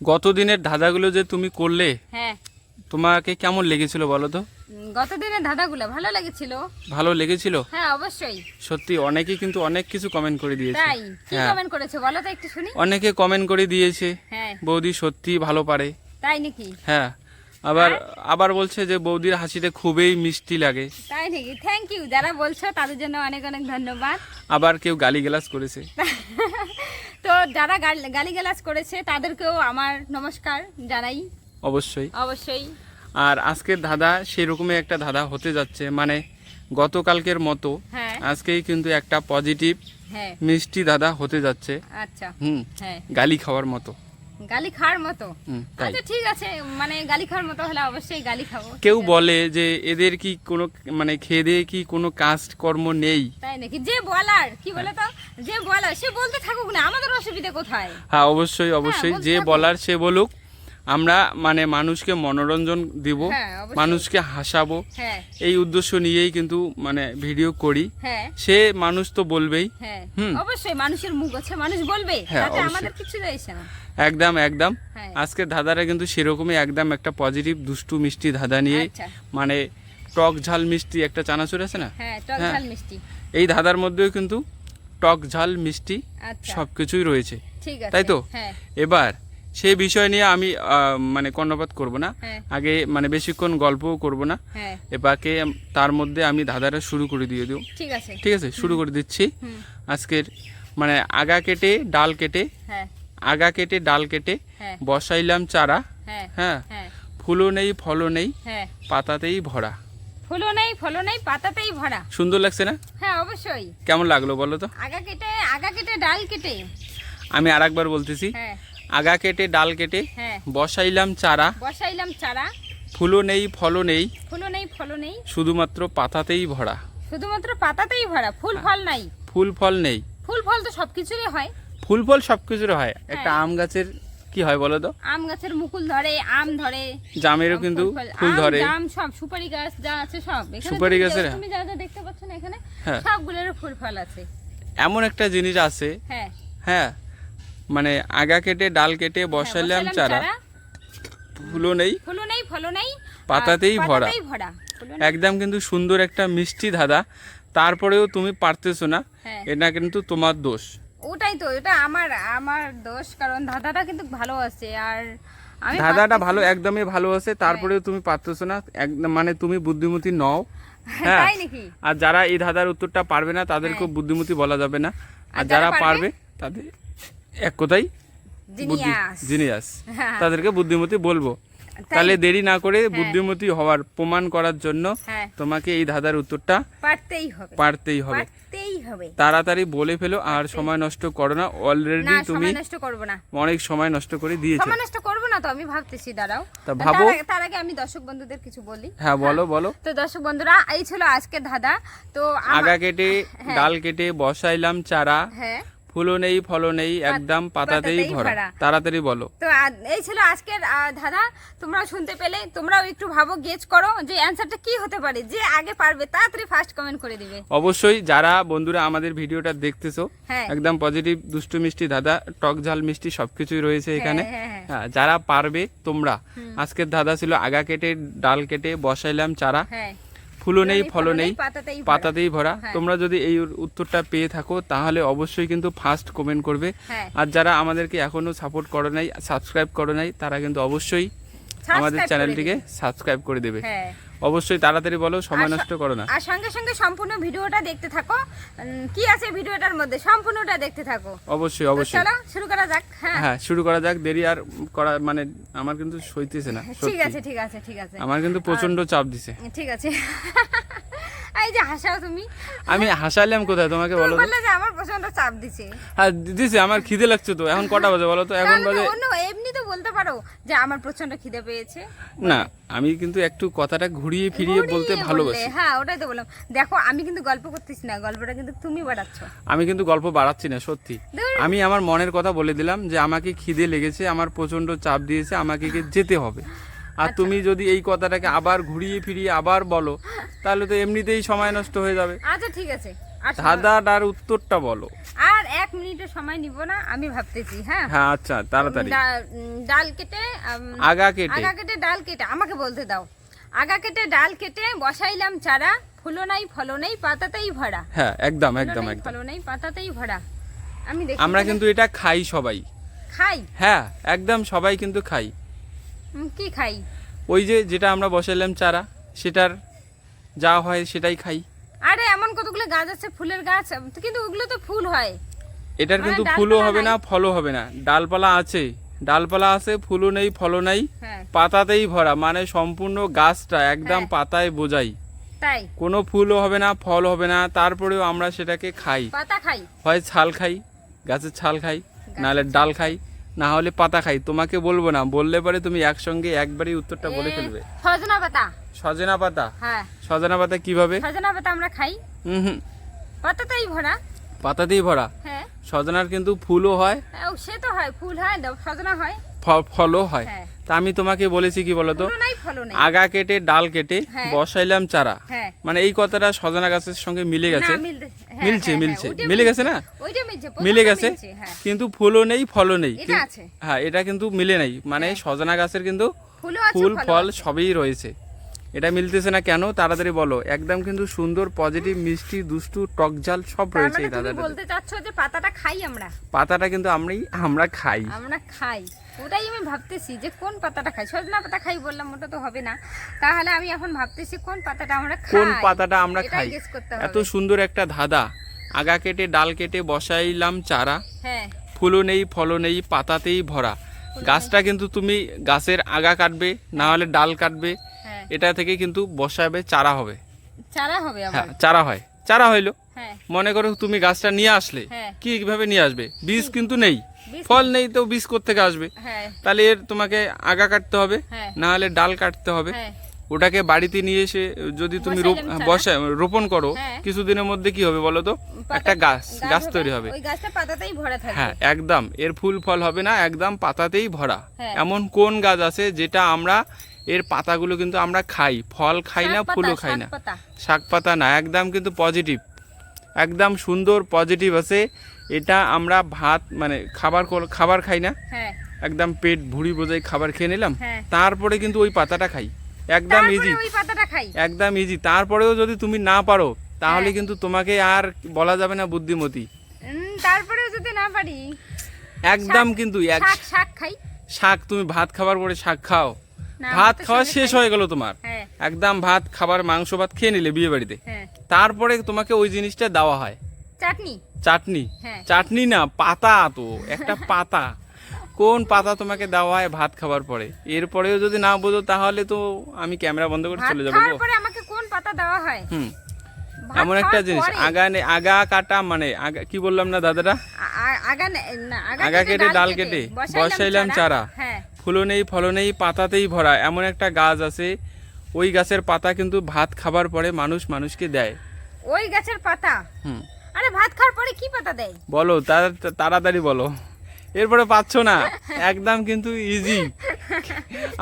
গত দিনের ধাঁধাগুলো যে তুমি করলে হ্যাঁ। তোমাকে কেমন লেগেছিল বলো তো? গত দিনের ধাঁধাগুলো ভালো লেগেছিল। ভালো লেগেছিল? হ্যাঁ অবশ্যই। সত্যি অনেকেই কিন্তু অনেক কিছু কমেন্ট করে দিয়েছে। তাই কি হ্যাঁ। কমেন্ট করেছে বলো তো একটু শুনি। অনেকে কমেন্ট করে দিয়েছে হ্যাঁ। বৌদি সত্যি ভালো পারে। তাই নাকি? হ্যাঁ আবার আবার বলছে যে বৌদির হাসিতে খুবই মিষ্টি লাগে। তাই নাকি? থ্যাংক ইউ যারা বলছো তাদের জন্য অনেক অনেক ধন্যবাদ। আবার কেউ গালিগালাজ করেছে। তো যারা গাল- গালিগালাজ করেছে তাদেরকেও আমার নমস্কার জানাই। অবশ্যই। অবশ্যই। আর আজকের ধাঁধা সেরকমই একটা দাদা হতে যাচ্ছে মানে গতকালকের মতো হ্যাঁ। আজকেই কিন্তু একটা পজিটিভ হ্যাঁ। মিষ্টি দাদা হতে যাচ্ছে। আচ্ছা। হুম। হ্যাঁ। গালি খাওয়ার মতো। গালি খাওয়ার মতো আচ্ছা ঠিক আছে মানে গালি খাওয়ার মতো হলে অবশ্যই গালি খাব কেউ বলে যে এদের কি কোনো মানে খেয়ে দিয়ে কি কোনো কাজ কর্ম নেই? তাই নাকি? যে বলার কি বলে তো? যে বলার সে বলতে থাকুক না আমাদের অসুবিধা কোথায়? হ্যাঁ অবশ্যই অবশ্যই যে বলার সে বলুক। আমরা মানে মানুষকে মনোরঞ্জন দিব হ্যাঁ, মানুষকে হাসাবো। হ্যাঁ। এই উদ্দেশ্য নিয়েই কিন্তু মানে ভিডিও করি। হ্যাঁ। সে মানুষ তো বলবেই। হ্যাঁ। হুম। অবশ্যই মানুষের মুখ আছে মানুষ বলবে। তাতে আমাদের কিছু না। একদম একদম। আজকে ধাঁধাটা কিন্তু সেরকমই একদম একটা পজিটিভ দুষ্টু মিষ্টি ধাঁধা নিয়ে আচ্ছা। মানে টক ঝাল মিষ্টি একটা চানাচুর আছে না? হ্যাঁ টক। ঝাল মিষ্টি। এই ধাঁধার মধ্যেও কিন্তু টক ঝাল মিষ্টি আচ্ছা। সব কিছুই রয়েছে। ঠিক আছে। তাই তো? হ্যাঁ। এবার সেই বিষয় নিয়ে আমি মানে কর্ণপাত করব না। হ্যাঁ। আগে মানে বেশিক্ষণ গল্পও করব না। হ্যাঁ। এবারকে তার মধ্যে আমি ধাঁধাটা শুরু করে দিয়ে দিও ঠিক আছে। ঠিক আছে? শুরু করে দিচ্ছি। আজকের মানে আগা কেটে ডাল কেটে হ্যাঁ। আগা কেটে ডাল কেটে বসাইলাম চারা। হ্যাঁ। ফুলও নেই ফলও নেই পাতাতেই ভরা। ফুলও নেই ফলও নেই পাতাতেই ভরা। সুন্দর লাগছে না? হ্যাঁ অবশ্যই। কেমন লাগল বলো তো? আগা কেটে আগা কেটে ডাল কেটে। আমি আর একবার বলতেছি। হ্যাঁ। আগা কেটে ডাল কেটে হ্যাঁ। বসাইলাম চারা। বসাইলাম চারা। ফুলও নেই ফলও নেই। ফুলও নেই ফলও নেই। শুধুমাত্র পাতাতেই ভরা। শুধুমাত্র পাতাতেই ভরা ফুল হ্যাঁ। ফল নাই। ফুল ফল নেই। ফুল ফল তো সবকিছুরই হয়। ফুল ফল সব কিছুর হয়। একটা হ্যাঁ। আম গাছের কি হয় বলো তো? আম গাছের মুকুল ধরে আম ধরে। জামেরও কিন্তু ফুল ফল- ফুল আম, ধরে। জাম সব সুপারি গাছ যা আছে সব। এখানে সুপারি গাছের? তুমি যা যা দেখতে পাচ্ছ না এখানে হ্যাঁ। সবগুলোর ফুল ফল আছে। এমন একটা জিনিস আছে। হ্যাঁ। হ্যাঁ। মানে আগা কেটে ডাল কেটে বসালাম চারা। ফুলও নেই। ফুলও নেই ফলও নেই। পাতাতেই ভরা। একদম কিন্তু সুন্দর একটা মিষ্টি ধাঁধা। তারপরেও তুমি পারতেছো না। হ্যাঁ। এটা কিন্তু তোমার দোষ। ওটাই তো এটা আমার আমার দোষ। কারণ ধাঁধাটা কিন্তু ভালো আছে। আর আমি ধাঁধাটা ভালো একদমই ভালো আছে। তারপরেও তুমি পারতেছো না। একদম মানে তুমি বুদ্ধিমতী নও। হ্যাঁ। তাই নাকি? আর যারা এই ধাঁধার উত্তরটা পারবে না তাদেরকেও হ্যাঁ। বুদ্ধিমতী বলা যাবে না। আর যারা পারবে? তাদের এক কথাই জিনিয়াস। হ্যাঁ। তাদেরকে বুদ্ধিমতী বলব। তাহলে দেরি না করে বুদ্ধিমতী হওয়ার প্রমাণ করার জন্য হ্যাঁ। তোমাকে এই ধাঁধার উত্তরটা পারতেই হবে। পারতেই হবে। তাড়াতাড়ি বলে ফেলো আর সময় নষ্ট করো না। অলরেডি তুমি নষ্ট করব না। অনেক সময় নষ্ট করে দিয়েছ। সময় নষ্ট করব না তো আমি ভাবতেছি দাঁড়াও। তা ভাবো। তার আগে- আমি দর্শক বন্ধুদের কিছু বলি। হ্যাঁ বলো বলো। তো দর্শক বন্ধুরা এই ছিল আজকের ধাঁধা। তো আগা কেটে ডাল কেটে বসাইলাম চারা। হ্যাঁ। ফুলও নেই ফলও নেই একদম পাতাতেই ভরা। তাড়াতাড়ি বলো। তো এই ছিল আজকের ধাঁধা। তোমরাও শুনতে পেলে তোমরাও একটু ভাবো গেজ করো যে অ্যান্সারটা কি হতে পারে যে আগে পারবে তাড়াতাড়ি ফার্স্ট কমেন্ট করে দিবে। অবশ্যই যারা বন্ধুরা আমাদের ভিডিওটা দেখতেছো হ্যাঁ। একদম পজিটিভ দুষ্টু মিষ্টি দাদা টক ঝাল মিষ্টি সবকিছুই রয়েছে এখানে। হ্যাঁ, হ্যাঁ, হ্যাঁ। যারা পারবে তোমরা। আজকের দাদা ছিল আগা কেটে ডাল কেটে বসাইলাম চারা। হ্যাঁ। ফুলও নেই ফলও নেই পাতাতেই ভরা। হ্যাঁ। তোমরা যদি এই উত্তরটা পেয়ে থাকো তাহলে অবশ্যই কিন্তু ফার্স্ট কমেন্ট করবে হ্যাঁ আর যারা আমাদেরকে এখনও সাপোর্ট করো নাই সাবস্ক্রাইব করো নাই তারা কিন্তু অবশ্যই আমাদের চ্যানেলটিকে সাবস্ক্রাইব করে দেবে। হ্যাঁ। অবশ্যই তাড়াতাড়ি বলো সময় নষ্ট করো না। আর সঙ্গে সঙ্গে সম্পূর্ণ ভিডিওটা দেখতে থাকো। কি আছে ভিডিওটার মধ্যে? সম্পূর্ণটা দেখতে থাকো। অবশ্যই অবশ্যই। চলো শুরু করা যাক। হ্যাঁ। হ্যাঁ শুরু করা যাক। দেরি আর করা মানে আমার কিন্তু সইতেছে না ঠিক আছে ঠিক আছে ঠিক আছে। আমার কিন্তু প্রচণ্ড চাপ দিছে। ঠিক আছে। এই যে হাসাও তুমি। আমি হাসালাম কোথায়? তোমাকে বলো বললে যে আমার প্রচণ্ড চাপ দিছে। হ্যাঁ দিছে আমার খিদে লাগছে তো। এখন কটা বাজে বলো তো? এখন বাজে এমনি তো বলতে পারো যে আমার প্রচণ্ড খিদে পেয়েছে। না আমি কিন্তু একটু কথাটা ঘুরিয়ে ফিরিয়ে বলতে ভালোবাসি। হ্যাঁ ওটাই তো বললাম। দেখো আমি কিন্তু গল্প করতেছি না গল্পটা কিন্তু তুমি বাড়াচ্ছ। আমি কিন্তু গল্প বাড়াচ্ছি না সত্যি। আমি আমার মনের কথা বলে দিলাম যে আমাকে খিদে লেগেছে আমার প্রচণ্ড চাপ দিয়েছে আমাকে যেতে হবে। আর আচ্ছা। তুমি যদি এই কথাটাকে আবার ঘুরিয়ে ফিরিয়ে আবার বলো তাহলে তো এমনিতেই সময় নষ্ট হয়ে যাবে। আচ্ছা ঠিক আছে। ধাঁধাটার উত্তরটা বলো। আর এক মিনিটের সময় নিব না আমি ভাবতেছি হ্যাঁ? হ্যাঁ আচ্ছা তাড়াতাড়ি। ডাল কেটে আগা কেটে। আগা কেটে ডাল কেটে আমাকে বলতে দাও। আগা কেটে ডাল কেটে বসাইলাম চারা ফুলো নাই ফলো নেই পাতাতেই ভরা। হ্যাঁ একদম একদম একদম। ফলো নেই পাতাতেই ভরা। আমি দেখি আমরা কিন্তু এটা খাই সবাই। খাই? হ্যাঁ একদম সবাই কিন্তু খাই। কি খাই? ওই যে যেটা আমরা বসাইলাম চারা সেটার যা হয় সেটাই খাই। আরে এমন কতগুলো গাছ আছে ফুলের গাছ কিন্তু ওগুলো তো ফুল হয়। এটার মানে কিন্তু ফুলও হবে না ফলও হবে না। ডালপালা আছে ডালপালা আছে ফুলও নেই ফলও নেই হ্যাঁ। পাতাতেই ভরা। মানে সম্পূর্ণ গাছটা একদম হ্যাঁ। পাতায় বোঝাই। তাই? কোনো ফুলও হবে না ফল হবে না তারপরেও আমরা সেটাকে খাই। পাতা খাই? হয় ছাল খাই গাছের ছাল খাই নাহলে ডাল খাই। না হলে পাতা খাই। তোমাকে বলব না বললে পরে তুমি একসঙ্গে একবারই উত্তরটা বলে ফেলবে। সজনা পাতা। সজনা পাতা? হ্যাঁ। সজনা পাতা কীভাবে? সজনা পাতা আমরা খাই। হুম হুম। পাতাতেই ভরা। পাতাতেই ভরা? হ্যাঁ। সজনার কিন্তু ফুলও হয়। সে তো হয় ফুল হয় সজনা হয়। ফলও হয়। হ্যাঁ। তা আমি তোমাকে বলেছি কি বলতো? আগা কেটে ডাল কেটে হ্যাঁ। বসাইলাম চারা। হ্যাঁ। মানে এই কথাটা সজনা গাছের সঙ্গে মিলে গেছে। হ্যাঁ, মিলছে মিলছে। মিলে গেছে না? মিলে গেছে। কিন্তু ফুলও নেই ফলও নেই। হ্যাঁ এটা কিন্তু মিলে নাই। মানে সজনা গাছের কিন্তু ফুল ফল সবই রয়েছে। এটা মিলতেছে না কেন? তাড়াতাড়ি বলো। একদম কিন্তু সুন্দর পজিটিভ মিষ্টি দুষ্টু টক ঝাল সব রয়েছে মানে এই তুমি দাদাটাতে বলতে চাচ্ছ যে পাতাটা খাই আমরা? পাতাটা কিন্তু আমরাই আমরা খাই। আমরা খাই। ওটাই আমি ভাবতেছি যে কোন পাতাটা খাই? সজনা পাতা খাই বললাম ওটা তো হবে না। তাহলে আমি এখন ভাবতেছি কোন পাতাটা আমরা খাই? কোন পাতাটা আমরা খাই? এত সুন্দর একটা ধাঁধা। আগা কেটে ডাল কেটে বসাইলাম চারা। হ্যাঁ। ফুলও নেই ফলও নেই পাতাতেই ভরা। গাছটা কিন্তু তুমি গাছের আগা কাটবে না হলে ডাল কাটবে। এটা থেকে কিন্তু বসাবে চারা হবে। চারা হবে হ্যাঁ চারা হয়। চারা হইল। হ্যাঁ। মনে করো তুমি গাছটা নিয়ে আসলে হ্যাঁ। কীভাবে নিয়ে আসবে? বীজ কিন্তু নেই। ফল নেই তো বীজ থেকে আসবে? হ্যাঁ। তাহলে এর তোমাকে আগা কাটতে হবে। না হলে ডাল কাটতে হবে। ওটাকে বাড়িতে নিয়ে এসে যদি তুমি বসা রোপণ করো। কিছুদিনের মধ্যে কি হবে বলো তো? একটা গাছ গাছ তৈরি হবে। হ্যাঁ একদম। এর ফুল ফল হবে না একদম পাতাতেই ভরা। এমন কোন গাছ আছে যেটা আমরা এর পাতাগুলো কিন্তু আমরা খাই। ফল খাই না ফুলও খাই না। শাক পাতা না একদম কিন্তু পজিটিভ একদম সুন্দর পজিটিভ আছে। এটা আমরা ভাত মানে খাবার খাবার খাই না। হ্যাঁ। একদম পেট ভুড়ি বোঝাই খাবার খেয়ে নিলাম। হ্যাঁ। তারপরে কিন্তু ওই পাতাটা খাই। একদম ইজি একদম ইজি তারপরেও যদি তুমি না পারো তাহলে হ্যাঁ। কিন্তু তোমাকে আর বলা যাবে না বুদ্ধিমতী। উম, তারপরে যদি না পারি একদম কিন্তু এক শাক শাক খাই। শাক তুমি ভাত খাবার পরে শাক খাও। ভাত খাওয়া শেষ হয়ে গেল তোমার। হ্যাঁ। একদম ভাত খাবার মাংস ভাত খেয়ে নিলে বিয়ে বাড়িতে। হ্যাঁ। তারপরে তোমাকে ওই জিনিসটা দেওয়া হয়। চাটনি। চাটনি। হ্যাঁ। চাটনি না পাতা তো একটা পাতা। কোন পাতা তোমাকে দেওয়া হয় ভাত খাবার পরে? এরপরেও যদি না বোঝো তাহলে তো আমি ক্যামেরা বন্ধ করে চলে যাব আমাকে কোন পাতা দেওয়া হয়? হুম। এমন একটা জিনিস। আগা আগা কাটা মানে আগা কি বললাম না আগা আগা কেটে ডাল কেটে। বসাইলাম চারা। হ্যাঁ ফুলও নেই ফলও নেই পাতাতেই ভরা এমন একটা গাছ আছে। ওই গাছের পাতা কিন্তু ভাত খাবার পরে মানুষ মানুষকে দেয়। ওই গাছের পাতা? হুম। আরে ভাত খাওয়ার পরে কি পাতা দেয়? বলো তাড়াতাড়ি বলো। এরপরে পাচ্ছ না। একদম কিন্তু ইজি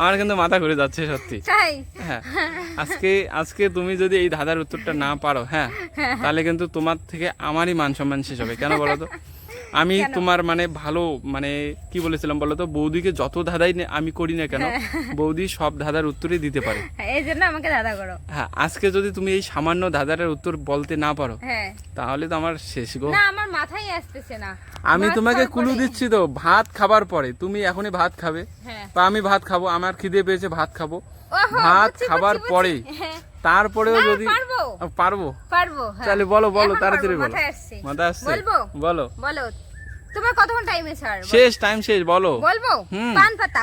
আমার কিন্তু মাথা ঘুরে যাচ্ছে সত্যি। তাই? হ্যাঁ। আজকে আজকে তুমি যদি এই ধাঁধার উত্তরটা না পারো হ্যাঁ তাহলে কিন্তু তোমার থেকে আমারই মান সম্মান শেষ হবে। কেন বলো তো? আমি তোমার মানে ভালো মানে কি বলেছিলাম বলো তো? বৌদিকে যত ধাঁধাই আমি করি না কেন বৌদি সব ধাঁধার উত্তরই দিতে পারে। হ্যাঁ, এই জন্য আমাকে দাদা করো। হ্যাঁ আজকে যদি তুমি এই সামান্য ধাঁধাটার উত্তর বলতে না পারো হ্যাঁ। তাহলে তো আমার শেষ গো। না আমার মাথায় আসতেছে না। আমি তোমাকে কুলু দিচ্ছি তো ভাত খাবার পরে। তুমি এখনই ভাত খাবে। হ্যাঁ। বা আমি ভাত খাব আমার খিদে পেয়েছে ভাত খাব। ভাত খাবার পরে। হ্যাঁ, তারপরেও যদি পারব। পারব? হ্যাঁ। তাহলে বলো বলো তাড়াতাড়ি বলো। মাথায় আসছে। বলব? বলো। বলো। তোমার কতক্ষণ টাইম আছে আর শেষ টাইম শেষ বলো। বলব। পান পাতা।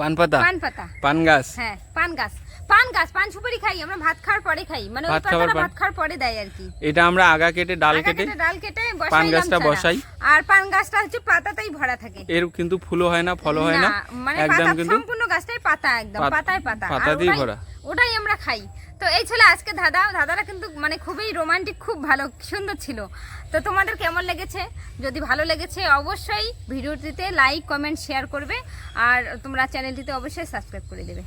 পান পাতা? পান পাতা। পান গাছ? হ্যাঁ পান গাছ। পান গাছ পান সুপারি খাই আমরা ভাত খাওয়ার পরে খাই। মানে ওই ভাত খাওয়ার পাতাটা ভাত খাওয়ার পরে দেয় আর কি। এটা আমরা আগা কেটে ডাল কেটে ডাল কেটে পান গাছটা বসাই। আর পান গাছটা হচ্ছে পাতাতেই ভরা থাকে। এর কিন্তু ফুলও হয় না ফলও হয় না। মানে একদম কিন্তু সম্পূর্ণ গাছটাই পাতা একদম পাতায় পাতা। আর পাতাতেই ভরা। ওটাই আমরা খাই। তো এই ছিল আজকে দাদা, দাদারা কিন্তু মানে খুবই রোমান্টিক খুব ভালো, সুন্দর ছিল। তো তোমাদের কেমন লেগেছে? যদি ভালো লেগেছে, অবশ্যই ভিডিওটিতে লাইক কমেন্ট শেয়ার করবে। আর তোমরা চ্যানেলটিতে অবশ্যই সাবস্ক্রাইব করে দেবে।